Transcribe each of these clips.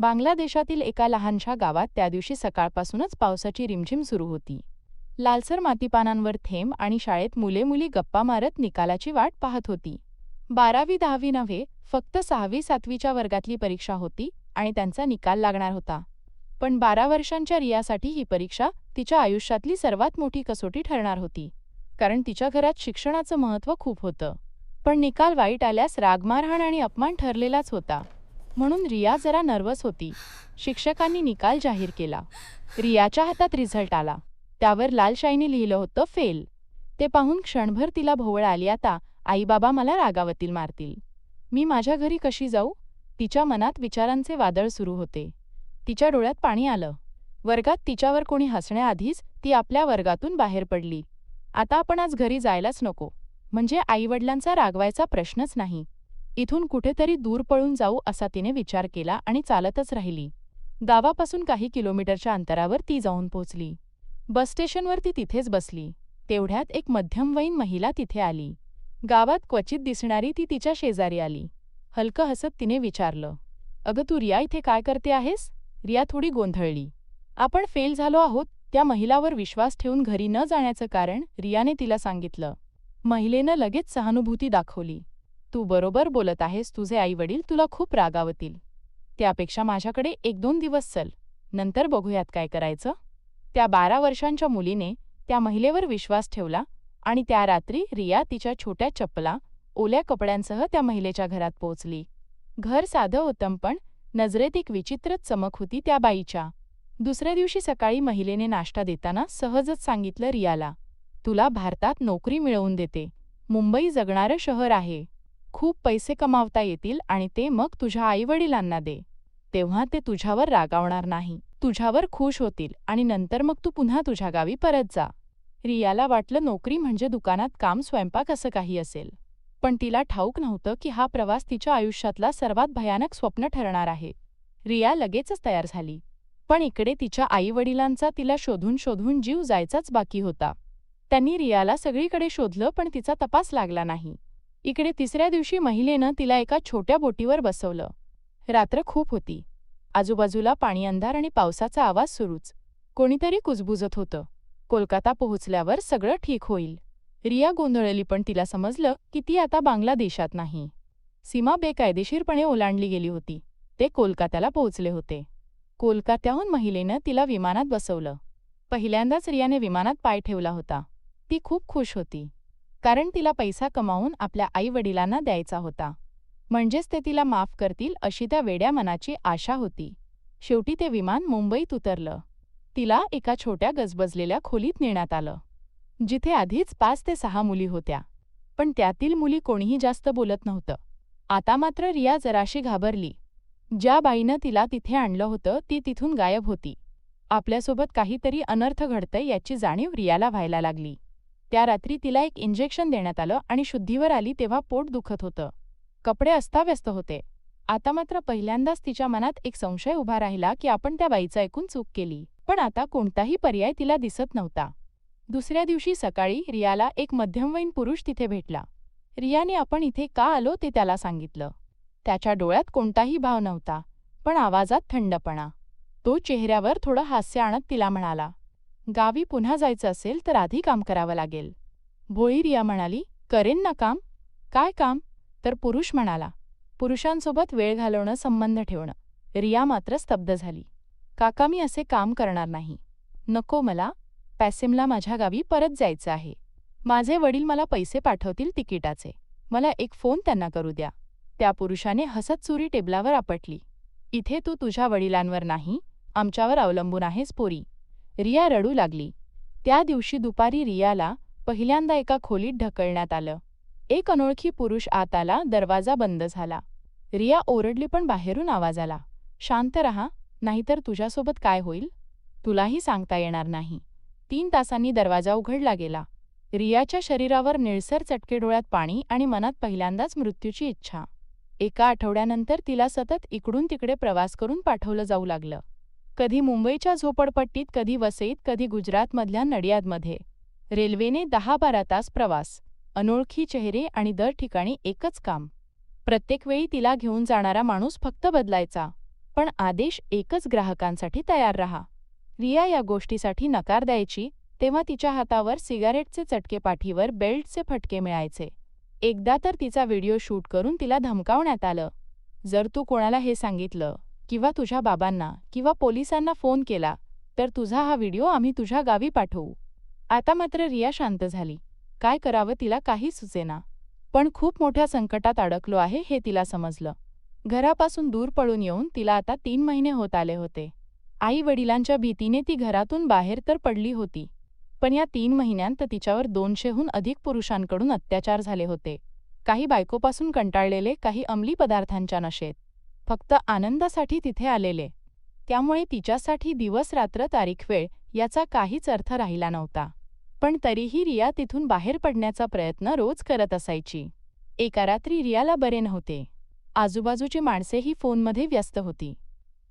बांगलादेशातील एका लहानशा गावात त्या दिवशी सकाळपासूनच पावसाची रिमझिम सुरू होती. लालसर मातीपानांवर थेंब आणि शाळेत मुले मुली गप्पा मारत निकालाची वाट पाहत होती. बारावी दहावी नव्हे फक्त सहावी सातवीच्या वर्गातली परीक्षा होती आणि त्यांचा निकाल लागणार होता. पण बारा वर्षांच्या रियासाठी ही परीक्षा तिच्या आयुष्यातली सर्वात मोठी कसोटी ठरणार होती. कारण तिच्या घरात शिक्षणाचं महत्त्व खूप होतं. पण निकाल वाईट आल्यास रागमारहाण आणि अपमान ठरलेलाच होता. म्हणून रिया जरा नर्वस होती. शिक्षकांनी निकाल जाहीर केला. रियाच्या हातात रिझल्ट आला. त्यावर लाल लिहिलं होतं फेल ते पाहून क्षणभर तिला भोवळ आली आता आईबाबा मला रागावतील मारतील. मी माझ्या घरी कशी जाऊ? तिच्या मनात विचारांचे वादळ सुरू होते. तिच्या डोळ्यात पाणी आलं. वर्गात तिच्यावर कोणी हसण्याआधीच ती आपल्या वर्गातून बाहेर पडली. आता आपण आज घरी जायलाच नको. म्हणजे आईवडिलांचा रागवायचा प्रश्नच नाही. इथून कुठेतरी दूर पळून जाऊ असा तिने विचार केला आणि चालतच राहिली. गावापासून काही किलोमीटरच्या अंतरावर ती जाऊन पोचली. बस स्टेशनवर ती तिथेच बसली. तेवढ्यात एक मध्यमवयीन महिला तिथे आली. गावात क्वचित दिसणारी ती तिच्या शेजारी आली. हलकं हसत तिने विचारलं अगं तू रिया इथे काय करते आहेस? रिया थोडी गोंधळली. आपण फेल झालो आहोत त्या महिलावर विश्वास ठेवून घरी न जाण्याचं कारण रियाने तिला सांगितलं. महिलेनं लगेच सहानुभूती दाखवली. तू बरोबर बोलत आहेस तुझे आईवडील तुला खूप रागावतील. त्यापेक्षा माझ्याकडे एक दोन दिवस चल. नंतर बघूयात काय करायचं. त्या बारा वर्षांच्या मुलीने त्या महिलेवर विश्वास ठेवला आणि त्या रात्री रिया तिच्या छोट्या चप्पला ओल्या कपड्यांसह त्या महिलेच्या घरात पोचली घर साधं होतं पण नजरेत एक विचित्रच चमक होती त्या बाईच्या. दुसऱ्या दिवशी सकाळी महिलेने नाश्ता देताना सहजच सांगितलं रियाला तुला भारतात नोकरी मिळवून देते. मुंबई जगणारं शहर आहे. खूप पैसे कमावता येतील आणि ते मग तुझ्या आईवडिलांना दे. तेव्हा ते तुझ्यावर रागावणार नाही. तुझ्यावर खुश होतील आणि नंतर मग तू पुन्हा तुझ्या गावी परत जा. रियाला वाटलं नोकरी म्हणजे दुकानात काम स्वयंपाक असं काही असेल. पण तिला ठाऊक नव्हतं की हा प्रवास तिच्या आयुष्यातला सर्वात भयानक स्वप्न ठरणार आहे. रिया लगेचच तयार झाली. पण इकडे तिच्या आईवडिलांचा तिला शोधून शोधून जीव जायचाच बाकी होता. त्यांनी रियाला सगळीकडे शोधलं पण तिचा तपास लागला नाही. इकडे तिसऱ्या दिवशी महिलेनं तिला एका छोट्या बोटीवर बसवलं. रात्र खूप होती. आजूबाजूला पाणी अंधार आणि पावसाचा आवाज सुरूच. कोणीतरी कुजबुजत होतं. कोलकाता पोहोचल्यावर सगळं ठीक होईल. रिया गोंधळली पण तिला समजलं की ती आता बांगलादेशात नाही. सीमा बेकायदेशीरपणे ओलांडली गेली होती. ते कोलकात्याला पोहोचले होते. कोलकात्याहून महिलेनं तिला विमानात बसवलं. पहिल्यांदाच रियाने विमानात पाय ठेवला होता. ती खूप खुश होती. कारण तिला पैसा कमावून आपल्या आईवडिलांना द्यायचा होता. म्हणजेच ते तिला माफ करतील अशी त्या वेड्या मनाची आशा होती. शेवटी ते विमान मुंबईत उतरलं. तिला एका छोट्या गजबजलेल्या खोलीत नेण्यात आलं. जिथे आधीच पाच ते सहा मुली होत्या. पण त्यातील मुली कोणीही जास्त बोलत नव्हतं. आता मात्र रिया जराशी घाबरली. ज्या बाईनं तिला तिथे आणलं होतं ती तिथून गायब होती. आपल्यासोबत काहीतरी अनर्थ घडतंय याची जाणीव रियाला व्हायला लागली. त्या रात्री तिला एक इंजेक्शन देण्यात आलं आणि शुद्धीवर आली तेव्हा पोट दुखत होतं. कपडे अस्ताव्यस्त होते. आता मात्र पहिल्यांदाच तिच्या मनात एक संशय उभा राहिला की आपण त्या बाईचा ऐकून चूक केली. पण आता कोणताही पर्याय तिला दिसत नव्हता. दुसऱ्या दिवशी सकाळी रियाला एक मध्यमवयीन पुरुष तिथे भेटला. रियाने आपण इथे का आलो? ते त्याला सांगितलं. त्याच्या डोळ्यात कोणताही भाव नव्हता पण आवाजात थंडपणा. तो चेहऱ्यावर थोडं हास्य आणत तिला म्हणाला गावी पुन्हा जायचं असेल तर आधी काम करावं लागेल. भोळी रिया म्हणाली करेन ना काम? काय काम? तर पुरुष म्हणाला पुरुषांसोबत वेळ घालवणं संबंध ठेवणं. रिया मात्र स्तब्ध झाली. काका मी असे काम करणार नाही. नको मला. पॅसिमला माझ्या गावी परत जायचं आहे. माझे वडील मला पैसे पाठवतील तिकिटाचे. मला एक फोन त्यांना करू द्या. त्या पुरुषाने हसत चुरी टेबलावर आपटली. इथे तू तुझ्या वडिलांवर नाही. आमच्यावर अवलंबून आहेस पोरी. रिया रडू लागली. त्या दिवशी दुपारी रियाला पहिल्यांदा एका खोलीत ढकलण्यात आलं. एक अनोळखी पुरुष आत आला दरवाजा बंद झाला. रिया ओरडली पण बाहेरून आवाज आला. शांत रहा नाहीतर तुझ्यासोबत काय होईल? तुलाही सांगता येणार नाही. तीन तासांनी दरवाजा उघडला गेला. रियाच्या शरीरावर निळसर चटके डोळ्यात पाणी आणि मनात पहिल्यांदाच मृत्यूची इच्छा. एका आठवड्यानंतर तिला सतत इकडून तिकडे प्रवास करून पाठवलं जाऊ लागलं. कधी मुंबईच्या झोपडपट्टीत कधी वसईत कधी गुजरातमधल्या नडियादमध्ये. रेल्वेने दहा बारा तास प्रवास अनोळखी चेहरे आणि दर ठिकाणी एकच काम. प्रत्येक वेळी तिला घेऊन जाणारा माणूस फक्त बदलायचा पण आदेश एकच ग्राहकांसाठी तयार राहा. रिया या गोष्टीसाठी नकार द्यायची तेव्हा तिच्या हातावर सिगारेटचे चटके पाठीवर बेल्टचे फटके मिळायचे. एकदा तर तिचा व्हिडिओ शूट करून तिला धमकावण्यात आलं. जर तू कोणाला हे सांगितलं किंवा तुझ्या बाबांना किंवा पोलिसांना फोन केला तर तुझा हा व्हिडिओ आम्ही तुझ्या गावी पाठवू. आता मात्र रिया शांत झाली. काय करावं तिला काही सुचेना. पण खूप मोठ्या संकटात अडकलो आहे हे तिला समजलं. घरापासून दूर पळून येऊन तिला आता तीन महिने होत आले होते. आई वडिलांच्या भीतीने ती घरातून बाहेर तर पडली होती. पण या तीन महिन्यांत तिच्यावर दोनशेहून अधिक पुरुषांकडून अत्याचार झाले होते. काही बायकोपासून कंटाळलेले काही अंमली पदार्थांच्या नशेत. फक्त आनंदासाठी तिथे आलेले. त्यामुळे तिच्यासाठी दिवस रात्र तारीख वेळ याचा काहीच अर्थ राहिला नव्हता. पण तरीही रिया तिथून बाहेर पडण्याचा प्रयत्न रोज करत असायची. एका रात्री रियाला बरे नव्हते. आजूबाजूची माणसेही फोनमध्ये व्यस्त होती.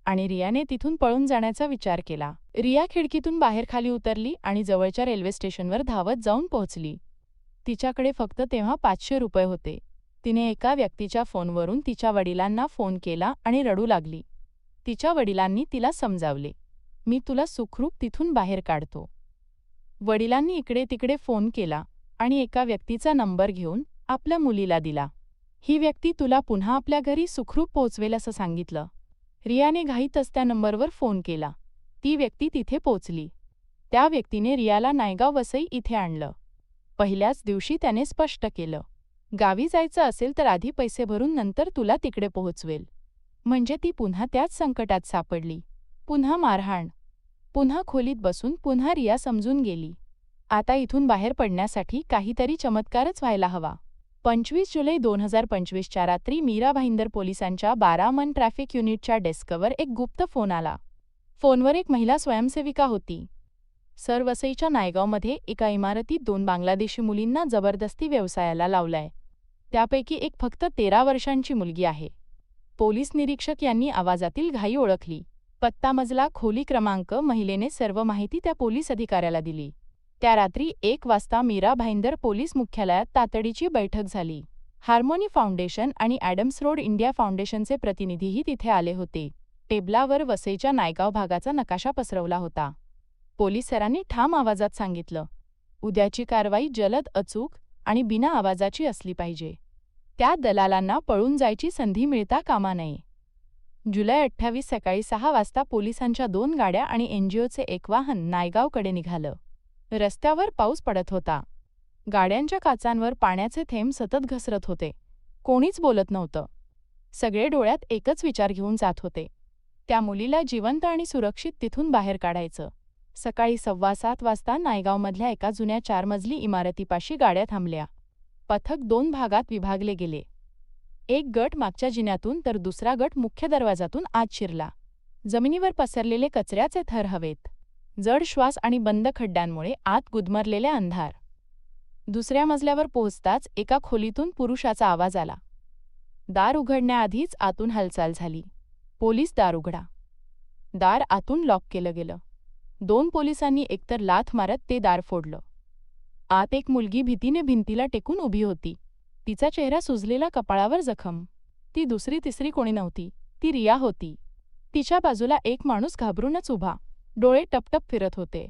आणि रियाने तिथून पळून जाण्याचा विचार केला. रिया खिडकीतून बाहेर खाली उतरली आणि जवळच्या रेल्वे स्टेशनवर धावत जाऊन पोहोचली. तिच्याकडे फक्त तेव्हा पाचशे रुपये होते. तिने एका व्यक्तीच्या फोनवरून तिच्या वडिलांना फोन केला आणि रडू लागली. तिच्या वडिलांनी तिला समजावले मी तुला सुखरूप तिथून बाहेर काढतो. वडिलांनी इकडे तिकडे फोन केला आणि एका व्यक्तीचा नंबर घेऊन आपल्या मुलीला दिला. ही व्यक्ती तुला पुन्हा आपल्या घरी सुखरूप पोहोचवेल असं सांगितलं. रियाने घाईतच त्या नंबरवर फोन केला. ती व्यक्ती तिथे पोचली त्या व्यक्तीने रियाला नायगाव वसई इथे आणलं. पहिल्याच दिवशी त्याने स्पष्ट केलं. गावी जायचं असेल तर आधी पैसे भरून नंतर तुला तिकडे पोहोचवेल. म्हणजे ती पुन्हा त्याच संकटात सापडली. पुन्हा मारहाण. पुन्हा खोलीत बसून पुन्हा रिया समजून गेली. आता इथून बाहेर पडण्यासाठी काहीतरी चमत्कारच व्हायला हवा. पंचवीस जुलै दोन हजार पंचवीसच्या रात्री मीरा भाईंदर पोलिसांच्या बारामन ट्रॅफिक युनिटच्या डेस्कवर एक गुप्त फोन आला. फोनवर एक महिला स्वयंसेविका होती. सर वसईच्या नायगावमध्ये एका इमारतीत दोन बांगलादेशी मुलींना जबरदस्ती व्यवसायाला लावलाय. त्यापैकी एक फक्त तेरा वर्षांची मुलगी आहे. पोलीस निरीक्षक यांनी आवाजातील घाई ओळखली. पत्ता मजला खोली क्रमांक महिलेने सर्व माहिती त्या पोलीस अधिकाऱ्याला दिली. त्या रात्री एक वाजता मीरा भाईंदर पोलीस मुख्यालयात तातडीची बैठक झाली. हार्मोनी फाउंडेशन आणि ॲडम्स रोड इंडिया फाउंडेशनचे प्रतिनिधीही तिथे आले होते. टेबलावर वसईच्या नायगाव भागाचा नकाशा पसरवला होता. पोलिसरांनी ठाम आवाजात सांगितलं उद्याची कारवाई जलद अचूक आणि बिना आवाजाची असली पाहिजे. त्या दलालांना पळून जायची संधी मिळता कामा नये. जुलै अठ्ठावीस सकाळी सहा वाजता पोलिसांच्या दोन गाड्या आणि एनजीओचे एक वाहन नायगावकडे निघालं. रस्त्यावर पाऊस पडत होता. गाड्यांच्या काचांवर पाण्याचे थेंब सतत घसरत होते. कोणीच बोलत नव्हतं. सगळे डोळ्यात एकच विचार घेऊन जात होते. त्या मुलीला जिवंत आणि सुरक्षित तिथून बाहेर काढायचं. सकाळी सव्वा सात वाजता नायगावमधल्या एका जुन्या चार मजली इमारतीपाशी गाड्या थांबल्या. पथक दोन भागात विभागले गेले. एक गट मागच्या जिन्यातून तर दुसरा गट मुख्य दरवाजातून आत शिरला. जमिनीवर पसरलेले कचऱ्याचे थर हवेत. जड श्वास आणि बंद खड्ड्यांमुळे आत गुदमरलेले अंधार. दुसऱ्या मजल्यावर पोहोचताच एका खोलीतून पुरुषाचा आवाज आला. दार उघडण्याआधीच आतून हालचाल झाली. पोलीस दार उघडा. दार आतून लॉक केलं गेलं. दोन पोलिसांनी एकतर लाथ मारत ते दार फोडलं. आत एक मुलगी भीतीने भिंतीला टेकून उभी होती. तिचा चेहरा सुजलेला कपाळावर जखम. ती दुसरी तिसरी कोणी नव्हती. ती रिया होती. तिच्या बाजूला एक माणूस घाबरूनच उभा. डोळे टपटप फिरत होते.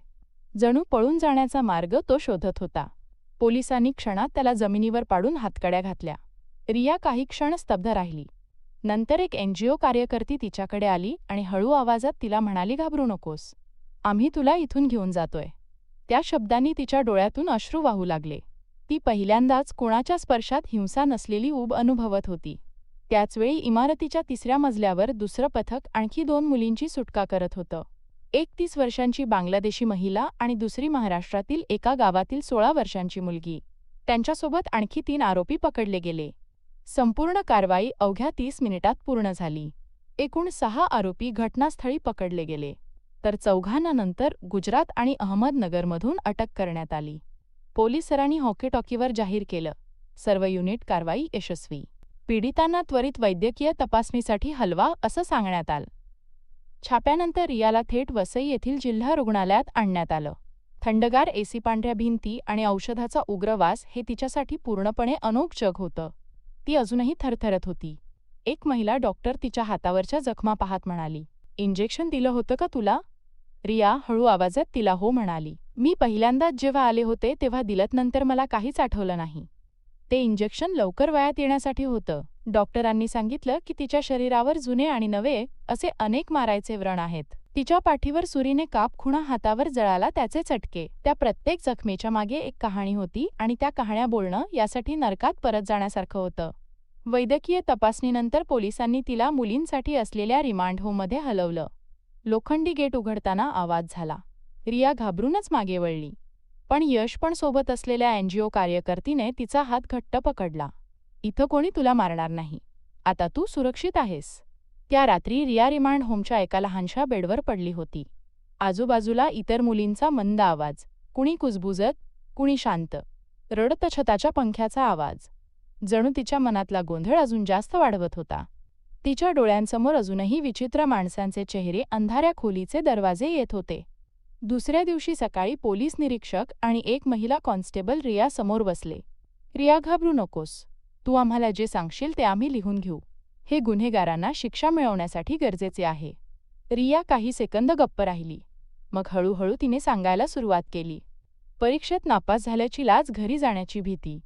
जणू पळून जाण्याचा मार्ग तो शोधत होता. पोलिसांनी क्षणात त्याला जमिनीवर पाडून हातकड्या घातल्या. रिया काही क्षण स्तब्ध राहिली. नंतर एक एनजीओ कार्यकर्ती तिच्याकडे आली आणि हळू आवाजात तिला म्हणाली घाबरू नकोस. आम्ही तुला इथून घेऊन जातोय. त्या शब्दांनी तिच्या डोळ्यातून अश्रू वाहू लागले. ती पहिल्यांदाच कोणाच्या स्पर्शात हिंसा नसलेली ऊब अनुभवत होती. त्याचवेळी इमारतीच्या तिसऱ्या मजल्यावर दुसरं पथक आणखी दोन मुलींची सुटका करत होतं. एक तीस वर्षांची बांगलादेशी महिला आणि दुसरी महाराष्ट्रातील एका गावातील सोळा वर्षांची मुलगी. त्यांच्यासोबत आणखी तीन आरोपी पकडले गेले. संपूर्ण कारवाई अवघ्या तीस मिनिटात पूर्ण झाली. एकूण सहा आरोपी घटनास्थळी पकडले गेले. तर चौघांना नंतर गुजरात आणि अहमदनगरमधून अटक करण्यात आली. पोलिसांनी हॉकीटॉकीवर जाहीर केलं. सर्व युनिट कारवाई यशस्वी. पीडितांना त्वरित वैद्यकीय तपासणीसाठी हलवा असं सांगण्यात आलं. छाप्यानंतर रियाला थेट वसई येथील जिल्हा रुग्णालयात आणण्यात आलं. थंडगार एसी पांढऱ्या भिंती आणि औषधाचा उग्रवास हे तिच्यासाठी पूर्णपणे अनोख जग होतं. ती अजूनही थरथरत होती. एक महिला डॉक्टर तिच्या हातावरच्या जखमा पाहत म्हणाली इंजेक्शन दिलं होतं का तुला? रिया हळू आवाजात तिला हो म्हणाली. मी पहिल्यांदाच जेव्हा आले होते तेव्हा दिलत नंतर मला काहीच आठवलं नाही. ते इंजेक्शन लवकर वयात येण्यासाठी होतं. डॉक्टरांनी सांगितलं की तिच्या शरीरावर जुने आणि नवे असे अनेक मारायचे व्रण आहेत. तिच्या पाठीवर सुरीने काप खुणा हातावर जळाला त्याचे चटके. त्या प्रत्येक जखमेच्या मागे एक कहाणी होती आणि त्या कहाण्या बोलणं यासाठी नरकात परत जाण्यासारखं होतं. वैद्यकीय तपासणीनंतर पोलिसांनी तिला मुलींसाठी असलेल्या रिमांड होममध्ये हलवलं. लोखंडी गेट उघडताना आवाज झाला. रिया घाबरूनच मागे वळली. पण यश पण सोबत असलेल्या एनजीओ कार्यकर्तीने तिचा हात घट्ट पकडला. इथं कोणी तुला मारणार नाही. आता तू सुरक्षित आहेस. त्या रात्री रिया रिमांड होमच्या एका लहानशा बेडवर पडली होती. आजूबाजूला इतर मुलींचा मंद आवाज. कुणी कुजबुजत कुणी शांत. रडत छताच्या पंख्याचा आवाज. जणू तिच्या मनातला गोंधळ अजून जास्त वाढवत होता. तिच्या डोळ्यांसमोर अजूनही विचित्र माणसांचे चेहरे अंधाऱ्या खोलीचे दरवाजे येत होते. दुसऱ्या दिवशी सकाळी पोलीस निरीक्षक आणि एक महिला कॉन्स्टेबल रिया समोर बसले. रिया घाबरू नकोस. तू आम्हाला जे सांगशील ते आम्ही लिहून घेऊ. हे गुन्हेगारांना शिक्षा मिळवण्यासाठी गरजेचे आहे. रिया काही सेकंद गप्प राहिली. मग हळूहळू तिने सांगायला सुरुवात केली. परीक्षेत नापास झाल्याची लाज घरी जाण्याची भीती.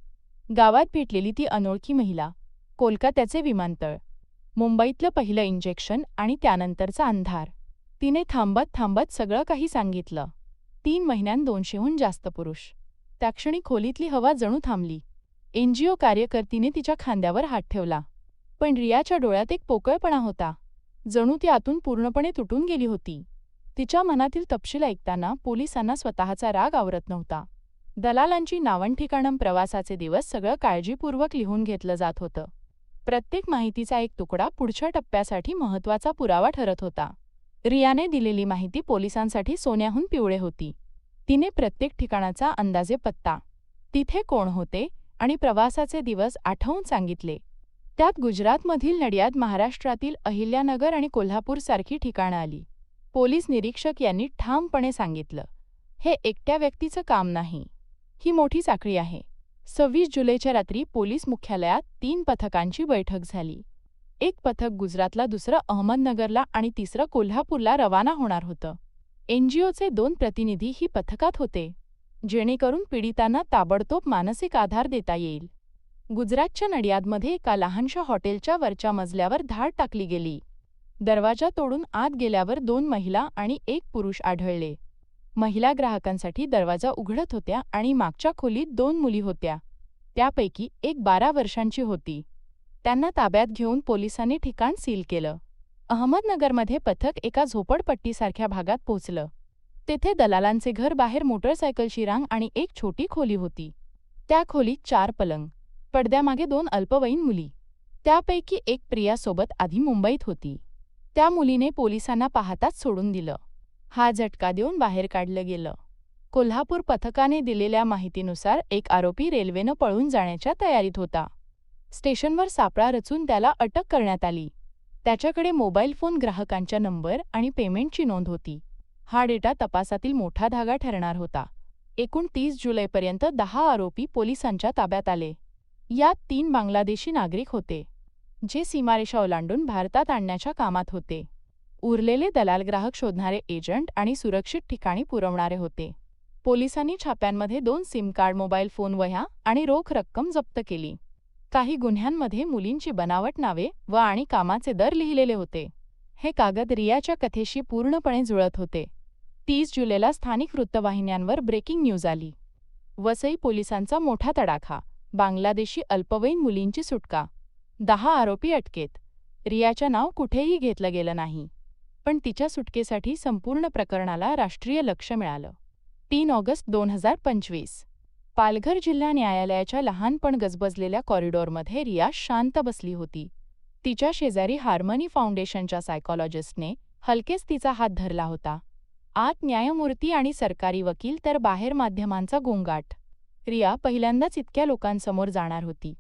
गावात भेटलेली ती अनोळखी महिला कोलकात्याचे विमानतळ. मुंबईतलं पहिलं इंजेक्शन आणि त्यानंतरचा अंधार. तिने थांबत थांबत सगळं काही सांगितलं. तीन महिन्यां दोनशेहून जास्त पुरुष. त्या क्षणी खोलीतली हवा जणू थांबली. एनजीओ कार्यकर्तीने तिच्या खांद्यावर हात ठेवला. पण रियाच्या डोळ्यात एक पोकळपणा होता. जणू ती आतून पूर्णपणे तुटून गेली होती. तिच्या मनातील तपशील ऐकताना पोलिसांना स्वतःचा राग आवरत नव्हता. दलालांची नावंठिकाणं प्रवासाचे दिवस सगळं काळजीपूर्वक लिहून घेतलं जात होतं. प्रत्येक माहितीचा एक तुकडा पुढच्या टप्प्यासाठी महत्त्वाचा पुरावा ठरत होता. रियाने दिलेली माहिती पोलिसांसाठी सोन्याहून पिवळे होती. तिने प्रत्येक ठिकाणाचा अंदाजे पत्ता तिथे कोण होते आणि प्रवासाचे दिवस आठवून सांगितले. त्यात गुजरातमधील नडियाद महाराष्ट्रातील अहिल्यानगर आणि कोल्हापूरसारखी ठिकाणं आली. पोलीस निरीक्षक यांनी ठामपणे सांगितलं हे एकट्या व्यक्तीचं काम नाही. ही मोठी साखळी आहे. सव्वीस जुलैच्या रात्री पोलीस मुख्यालयात तीन पथकांची बैठक झाली. एक पथक गुजरातला दुसरं अहमदनगरला आणि तिसरं कोल्हापूरला रवाना होणार होतं. एनजीओचे दोन प्रतिनिधी ही पथकात होते जेणेकरून पीडितांना ताबडतोब मानसिक आधार देता येईल. गुजरातच्या नडियादमध्ये एका लहानशा हॉटेलच्या वरच्या मजल्यावर धाड टाकली गेली. दरवाजा तोडून आत गेल्यावर दोन महिला आणि एक पुरुष आढळले. महिला ग्राहकांसाठी दरवाजा उघडत होत्या आणि मागच्या खोलीत दोन मुली होत्या. त्यापैकी एक बारा वर्षांची होती. त्यांना ताब्यात घेऊन पोलिसांनी ठिकाण सील केलं. अहमदनगरमध्ये पथक एका झोपडपट्टीसारख्या भागात पोचलं तेथे दलालांचे घर बाहेर मोटरसायकलची रांग आणि एक छोटी खोली होती. त्या खोलीत चार पलंग पडद्यामागे दोन अल्पवयीन मुली. त्यापैकी एक प्रियासोबत आधी मुंबईत होती. त्या मुलीने पोलिसांना पाहताच सोडून दिलं. हा झटका देऊन बाहेर काढलं गेलं. कोल्हापूर पथकाने दिलेल्या माहितीनुसार एक आरोपी रेल्वेनं पळून जाण्याच्या तयारीत होता. स्टेशनवर सापळा रचून त्याला अटक करण्यात आली. त्याच्याकडे मोबाईल फोन ग्राहकांच्या नंबर आणि पेमेंटची नोंद होती. हा डेटा तपासातील मोठा धागा ठरणार होता. एकूण तीस जुलैपर्यंत दहा आरोपी पोलिसांच्या ताब्यात आले. यात तीन बांगलादेशी नागरिक होते जे सीमारेषा ओलांडून भारतात आणण्याच्या कामात होते. उरलेले दलाल ग्राहक शोधणारे एजंट आणि सुरक्षित ठिकाणी पुरवणारे होते. पोलिसांनी छाप्यांमध्ये दोन सिम कार्ड मोबाईल फोन वह्या आणि रोख रक्कम जप्त केली. काही गुन्ह्यांमध्ये मुलींची बनावट नावे व आणि कामाचे दर लिहिलेले होते. हे कागद रियाच्या कथेशी पूर्णपणे जुळत होते. तीस जुलैला स्थानिक वृत्तवाहिन्यांवर ब्रेकिंग न्यूज आली. वसई पोलिसांचा मोठा तडाखा बांगलादेशी अल्पवयीन मुलींची सुटका. दहा आरोपी अटकेत. रियाच्या नाव कुठेही घेतलं गेलं नाही. पण तिच्या सुटकेसाठी संपूर्ण प्रकरणाला राष्ट्रीय लक्ष मिळालं. तीन ऑगस्ट दोन हजार पंचवीस. पालघर जिल्हा न्यायालयाच्या लहानपण गजबजलेल्या कॉरिडॉरमध्ये रिया शांत बसली होती. तिच्या शेजारी हार्मनी फाउंडेशनच्या सायकॉलॉजिस्टने हलकेच तिचा हात धरला होता. आत न्यायमूर्ती आणि सरकारी वकील तर बाहेर माध्यमांचा गोंगाट. रिया पहिल्यांदाच इतक्या लोकांसमोर जाणार होती.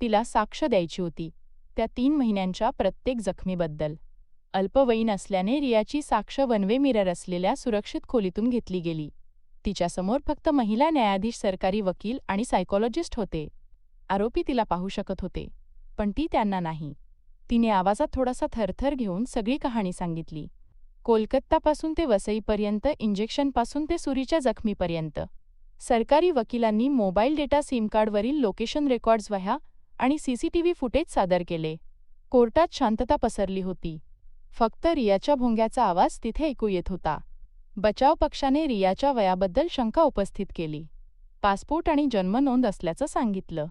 तिला साक्ष द्यायची होती. त्या तीन महिन्यांच्या प्रत्येक जखमीबद्दल. अल्पवयीन असल्याने रियाची साक्ष वनवे मिरर असलेल्या सुरक्षित खोलीतून घेतली गेली. तिच्यासमोर फक्त महिला न्यायाधीश सरकारी वकील आणि सायकोलॉजिस्ट होते. आरोपी तिला पाहू शकत होते पण ती त्यांना नाही. तिने आवाजात थोडासा थरथर घेऊन सगळी कहाणी सांगितली. कोलकातापासून ते वसईपर्यंत इंजेक्शनपासून ते सुरीच्या जखमीपर्यंत. सरकारी वकिलांनी मोबाईल डेटा सिमकार्डवरील लोकेशन रेकॉर्ड्स वह्या आणि सीसीटीव्ही फुटेज सादर केले. कोर्टात शांतता पसरली होती. फक्त रियाच्या भोंग्याचा आवाज तिथे ऐकू येत होता. बचाव पक्षाने रियाच्या वयाबद्दल शंका उपस्थित केली. पासपोर्ट आणि जन्मनोंद असल्याचं सांगितलं.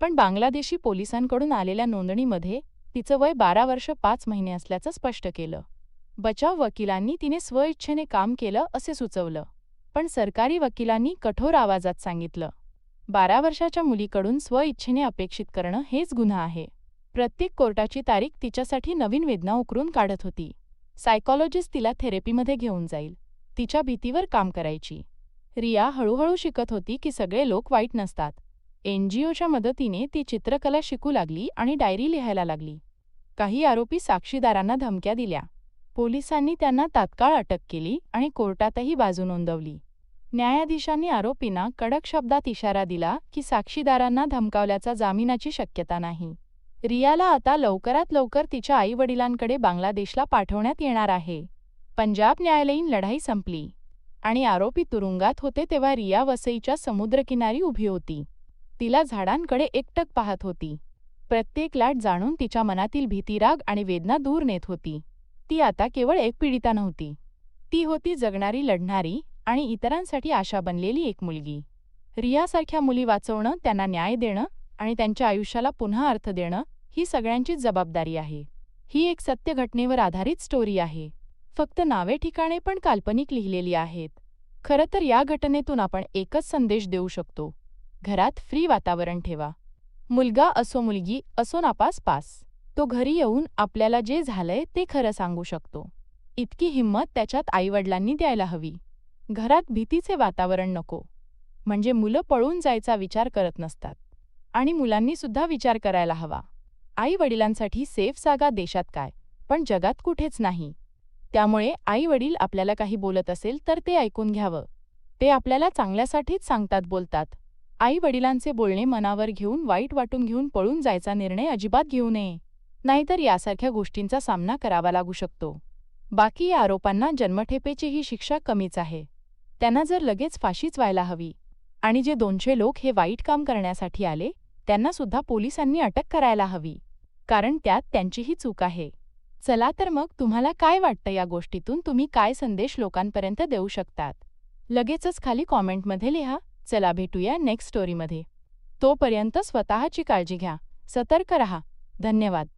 पण बांगलादेशी पोलिसांकडून आलेल्या नोंदणीमध्ये तिचं वय बारा वर्ष पाच महिने असल्याचं स्पष्ट केलं. बचाव वकिलांनी तिने स्वइच्छेने काम केलं असे सुचवलं. पण सरकारी वकिलांनी कठोर आवाजात सांगितलं. बारा वर्षाच्या मुलीकडून स्वइच्छेने अपेक्षित करणं हेच गुन्हा आहे. प्रत्येक कोर्टाची तारीख तिच्यासाठी नवीन वेदना उकरून काढत होती. सायकॉलॉजिस्ट तिला थेरपीमध्ये घेऊन जाईल. तिच्या भीतीवर काम करायची. रिया हळूहळू शिकत होती की सगळे लोक वाईट नसतात. एनजीओच्या मदतीने ती चित्रकला शिकू लागली आणि डायरी लिहायला लागली. काही आरोपी साक्षीदारांना धमक्या दिल्या. पोलिसांनी त्यांना तात्काळ अटक केली आणि कोर्टातही बाजू नोंदवली. न्यायाधीशांनी आरोपींना कडक शब्दात इशारा दिला की साक्षीदारांना धमकावल्याचा जामिनाची शक्यता नाही. रियाला आता लवकरात लवकर तिच्या आईवडिलांकडे बांगलादेशला पाठवण्यात येणार आहे. पंजाब न्यायालयीन लढाई संपली. आणि आरोपी तुरुंगात होते तेव्हा रिया वसईच्या समुद्रकिनारी उभी होती. तिला झाडांकडे एकटक पाहत होती. प्रत्येक लाट जाणून तिच्या मनातील भीतीराग आणि वेदना दूर नेत होती. ती आता केवळ एक पीडिता नव्हती. ती होती जगणारी लढणारी आणि इतरांसाठी आशा बनलेली एक मुलगी. रियासारख्या मुली वाचवणं त्यांना न्याय देणं आणि त्यांच्या आयुष्याला पुन्हा अर्थ देणं ही सगळ्यांचीच जबाबदारी आहे. ही एक सत्य घटनेवर आधारित स्टोरी आहे. फक्त नावे ठिकाणे पण काल्पनिक लिहिलेली आहेत. खरं तर या घटनेतून आपण एकच संदेश देऊ शकतो. घरात फ्री वातावरण ठेवा. मुलगा असो मुलगी असो नापास पास. तो घरी येऊन आपल्याला जे झालंय ते खरं सांगू शकतो. इतकी हिंमत त्याच्यात आईवडिलांनी द्यायला हवी. घरात भीतीचे वातावरण नको. म्हणजे मुलं पळून जायचा विचार करत नसतात. आणि मुलांनी सुद्धा विचार करायला हवा. आई वडिलांसाठी सेफ जागा देशात काय? पण जगात कुठेच नाही. त्यामुळे आई वडील आपल्याला काही बोलत असेल तर ते ऐकून घ्यावं. ते आपल्याला चांगल्यासाठीच सांगतात बोलतात. आई वडिलांचे बोलणे मनावर घेऊन वाईट वाटून घेऊन पळून जायचा निर्णय अजिबात घेऊ नये. नाहीतर यासारख्या गोष्टींचा सामना करावा लागू शकतो. बाकी या आरोपांना जन्मठेपेची ही शिक्षा कमीच आहे. त्यांना जर लगेच फाशीच व्हायला हवी आणि जे दोनशे लोक हे वाईट काम करण्यासाठी आले त्यांना सुद्धा पोलिसांनी अटक करायला हवी. कारण त्यात त्यांचीही चूक आहे. चला तर मग तुम्हाला काय वाटतं या गोष्टीतून? तुम्ही काय संदेश लोकांपर्यंत देऊ शकतात? लगेचच खाली कॉमेंटमध्ये लिहा. चला भेटूया नेक्स्ट स्टोरीमध्ये. तोपर्यंत स्वतःची काळजी घ्या. सतर्क रहा. धन्यवाद.